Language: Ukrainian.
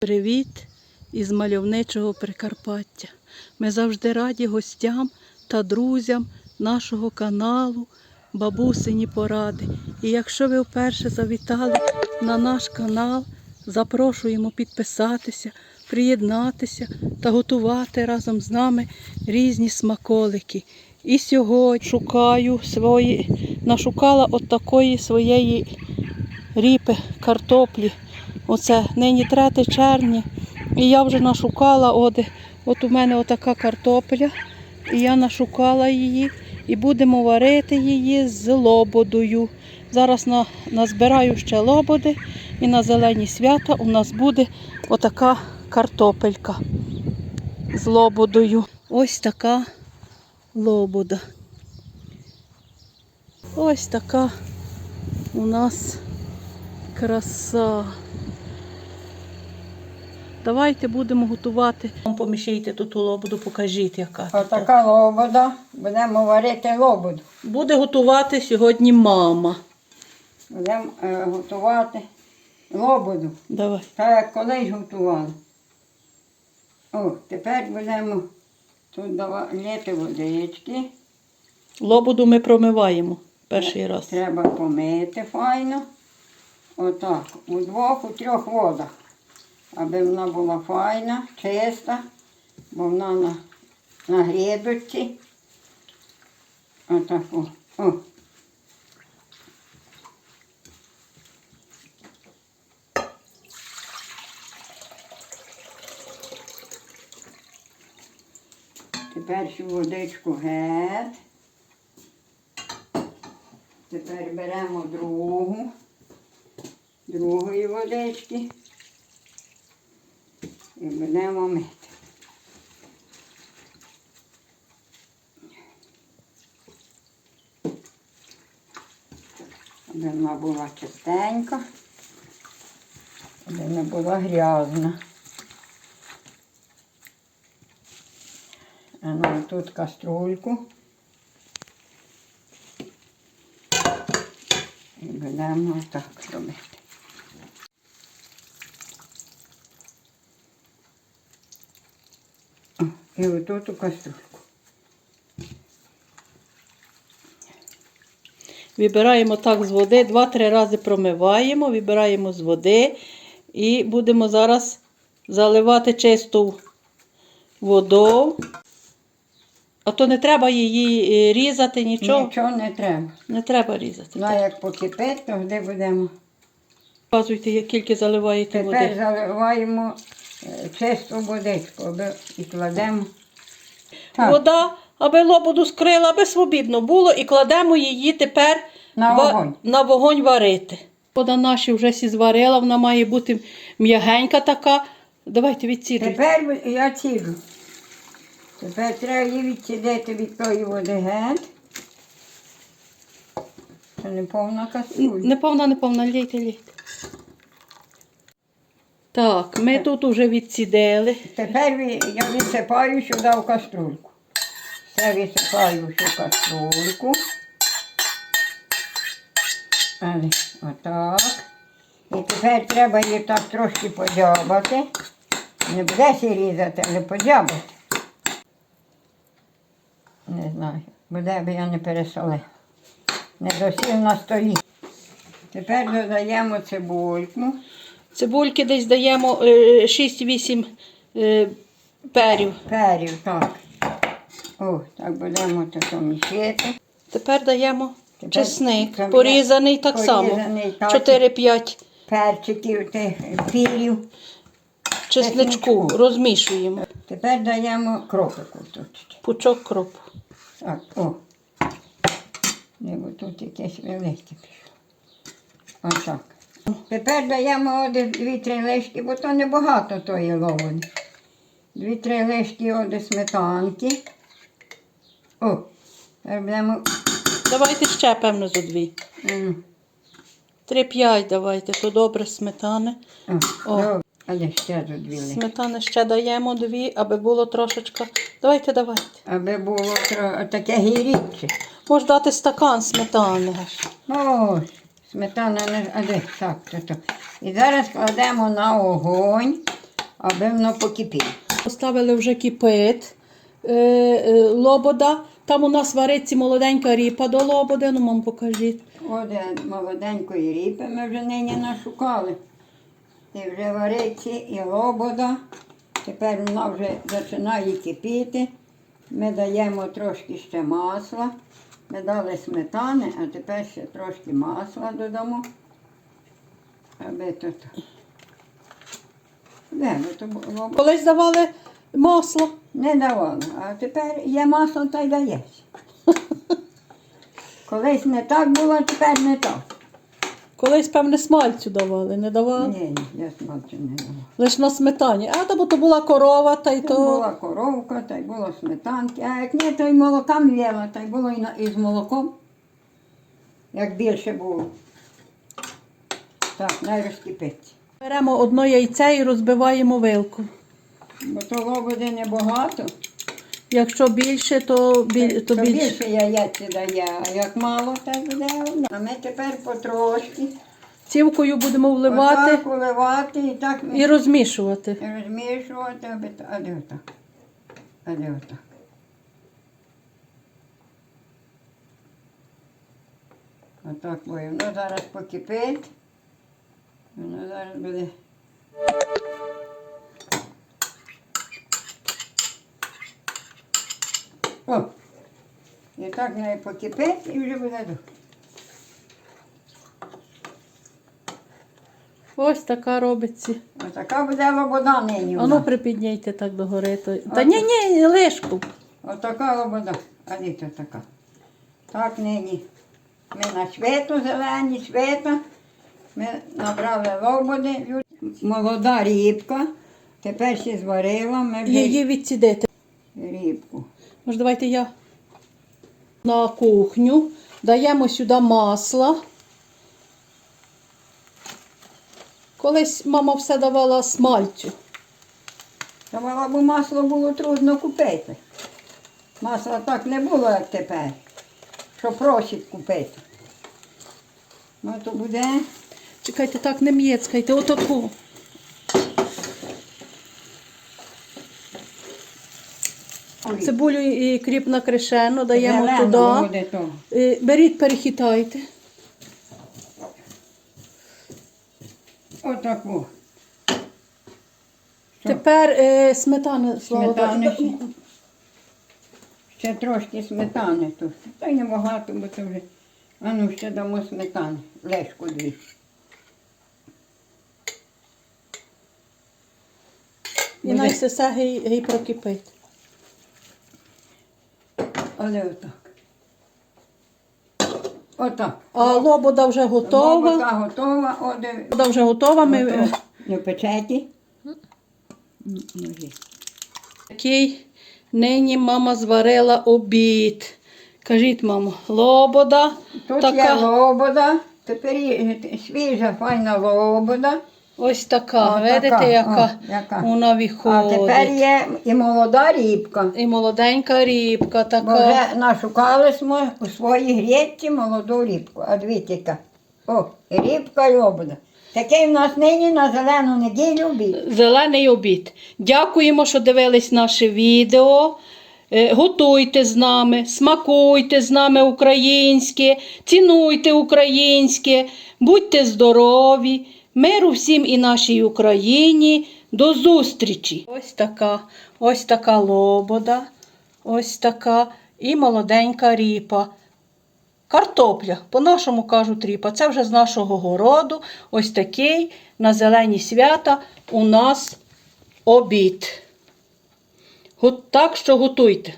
Привіт із мальовничого Прикарпаття. Ми завжди раді гостям та друзям нашого каналу Бабусині Поради. І якщо ви вперше завітали на наш канал, запрошуємо підписатися, приєднатися та готувати разом з нами різні смаколики. І сьогодні шукаю свої, нашукала от такої своєї ріпи, картоплі. Оце нині 3 червня. І я вже нашукала, от, от у мене отака картопля. І я нашукала її і будемо варити її з лободою. Зараз на, назбираю ще лободи і на зелені свята у нас буде отака картопелька з лободою. Ось така лобода. Ось така у нас краса. Давайте будемо готувати. Помішайте тут у лободу, покажіть, яка. Отака лобода. Будемо варити лободу. Буде готувати сьогодні мама. Будемо е, готувати лободу. Давай. Так як колись готували. О, тепер будемо тут дава- лити водички. Лободу ми промиваємо перший раз. Треба помити файно. Отак. У двох, у трьох водах. Аби вона була файна, чиста, бо вона на, на грідочці. Отак. О. О. Тепер цю водичку геть. Тепер беремо другу, другої водички і будемо мити. Аби вона була чистенька, аби була грязна. А ну тут каструльку. І будемо так робити. І отут у каструльку. Вибираємо так з води, два-три рази промиваємо, вибираємо з води і будемо зараз заливати чисту воду. А то не треба її е, різати, нічого. Нічого не треба. Не треба різати. Ну, а як покипить, то де будемо. Показуйте, як тільки заливаєте Тепер води. заливаємо е, чисту водичку аби- і кладемо. Так, Вода, аби лободу скрила, аби свобідно було, і кладемо її тепер На вогонь. на вогонь варити. Вода наша вже сі зварила, вона має бути м'ягенька така. Давайте відсіджуйте. Тепер я ціджу. Тепер треба її відсідити від тої води геть. Це не повна кастрюля. Неповна, неповна, лійте, лійте. Так, ми тут уже відсідили. Тепер я висипаю сюди в каструльку. Все висипаю в каструльку. Але отак. І тепер треба її так трошки подзябати. Не буде сі різати, але подзябати. Не знаю, буде, аби я не пересолив. Не досів на столі. Тепер додаємо цибульку. Цибульки десь даємо е, 6-8 е, перів. Перів, так. О, так будемо тако мішити. Тепер даємо Тепер чесник, порізаний так само. порізаний, так. 4-5 Перчиків, тих пірів. чесничку розмішуємо. Тепер даємо кропику тут. Пучок кропу. Так, о. Не, бо тут якесь велике пішло. Отак. Тепер даємо дві-три лишки, бо то небагато тої ловоди. Дві-три лишки оди сметанки. О, тепер будемо. Давайте ще, певно, зо дві. 3-5 давайте, то добре сметани. О, О. Але ще тут дві лишки. Сметани ще даємо дві, аби було трошечка. Давайте, давайте. Аби було тро- таке гіріче. Можна дати стакан сметани. аж. Сметана не а де так, то, то. І зараз кладемо на огонь аби воно покипіло. Поставили вже кипит е, е, лобода. Там у нас вариться молоденька ріпа до лободи. Ну, мам, покажіть. Оде молоденької ріпи ми вже нині нашукали. І вже вариться і лобода. Тепер вона вже починає кипіти. Ми даємо трошки ще масла. Ми дали сметани, а тепер ще трошки масла додамо. Аби тут. То було? Колись давали масло. Не давали, а тепер є масло та й даєш. Колись не так було, тепер не так. Колись, певне, смальцю давали, не давали. Ні, ні, я смальцю не давала. Лише на сметані. А то бо то була корова, та й То то. була коровка, та й було сметанки, а як ні, то й молокам в'яла, та й було і, на, і з молоком, як більше було. Так, най розкипиться. Беремо одно яйце і розбиваємо вилку. Бо то лободи небагато, Якщо більше, то, біль, то більше. більше яєць дає, а як мало, то буде одне. А ми тепер потрошки Цівкою будемо вливати отак вливати і так і розмішувати. І розмішувати, аби та- а де отак. А де отак. Отак буде. Воно зараз покипить. Воно зараз буде. О! І так не покипить і вже буде. Ось така робиться. Отака буде лобода нині. Ану припідняйте так догори. То... Та ні, ні, лишку. Отака лобода. А де така? Так нині. Ми на світу зелені, світа. Ми набрали лободи. Молода рібка. Тепер ще зварила. Ми вже Її відсідити. рібку. Може, давайте я на кухню. Даємо сюди масло. Колись мама все давала смальцю. Давала, бо масло було трудно купити. Масла так не було, як тепер. Що просить купити. Ну то буде. Чекайте, так не м'єцкайте, отаку. Ой, Цибулю і кріп накришено, даємо зелено туди. буде то. Е, Беріть, перехитайте. Отаку. Тепер е, сметана, слава Сметани ще. Ще трошки сметани тут. Та й небагато, бо це вже. А ну ще дамо сметани. Лешку дві. І най все гей, гей прокипить. Але отак. Отак. А лобода вже готова. Лобода готова. Оде. Лобода вже готова. Ми е. Не печеті. Ножі. такий нині мама зварила обід. Кажіть, мамо, лобода. Тут така, є лобода. Тепер є свіжа, файна лобода. Ось така. О, Видите, така, яка о, яка. вона А тепер є і молода рібка. І молоденька рібка Бо така. вже нашукали ми у своїй грєці молоду рібку. А дивіться. О, рібка і лобода. Такий в нас нині на зелену неділю обід. Зелений обід. Дякуємо, що дивились наше відео. Е, Готуйте з нами, смакуйте з нами українське, цінуйте українське, будьте здорові, миру всім і нашій Україні. До зустрічі! Ось така, ось така лобода, ось така і молоденька ріпа. Картопля, по-нашому кажуть ріпа. Це вже з нашого городу. Ось такий на зелені свята у нас обід. Так що готуйте.